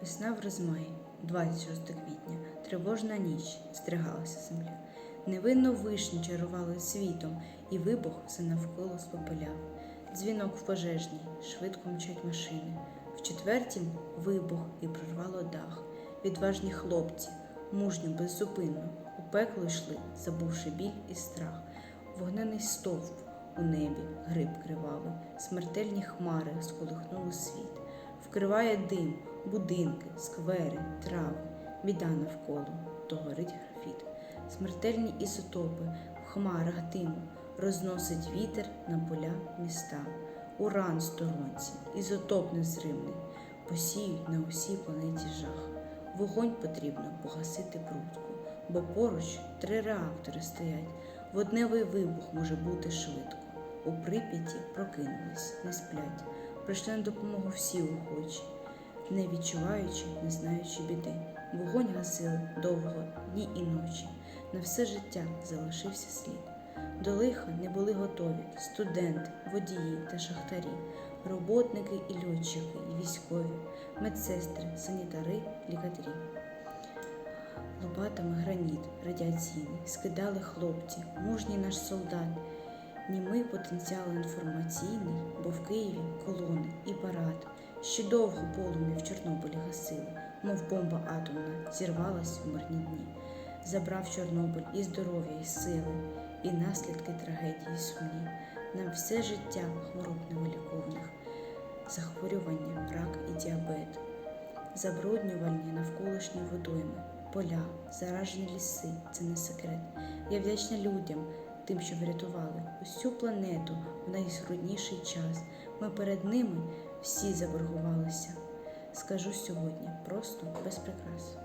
Весна в розмаї, 26 квітня, тривожна ніч, стригалася земля. Невинно вишні чарували світом, і вибух все навколо спопиляв. Дзвінок в пожежній, швидко мчать машини. В четвертім вибух і прорвало дах. Відважні хлопці, мужньо, беззупинно, у пекло йшли, забувши біль і страх. Вогнений стовп у небі, гриб кривавий, смертельні хмари сколихнули світ. Вкриває дим, будинки, сквери, трави, біда навколо, то горить графіт. Смертельні ізотопи в хмарах диму розносить вітер на поля міста. Уран сторонці, ізотоп незримний, посіють на усій планеті жах. Вогонь потрібно погасити прутку, бо поруч три реактори стоять. Водневий вибух може бути швидко. У Прип'яті прокинулись, не сплять. Прийшли на допомогу всі охочі, не відчуваючи, не знаючи біди. Вогонь гасили довго, дні і ночі. На все життя залишився слід. До лиха не були готові студенти, водії та шахтарі, роботники і льотчики, і військові, медсестри, санітари, лікарі. Лопатами граніт радіаційний скидали хлопці, мужній наш солдат. Німий потенціал інформаційний, бо в Києві колони і парад. Ще довго полум'я в Чорнобилі гасили, мов бомба атомна, зірвалась в мирні дні. Забрав Чорнобиль і здоров'я, і сили, і наслідки трагедії сумні. Нам все життя хвороб невиліковних, захворювання, рак і діабет, забруднювальні навколишні водойми, поля, заражені ліси це не секрет. Я вдячна людям, тим, що врятували усю планету в найскрутніший час. Ми перед ними всі заборгувалися. Скажу сьогодні просто без прикрас.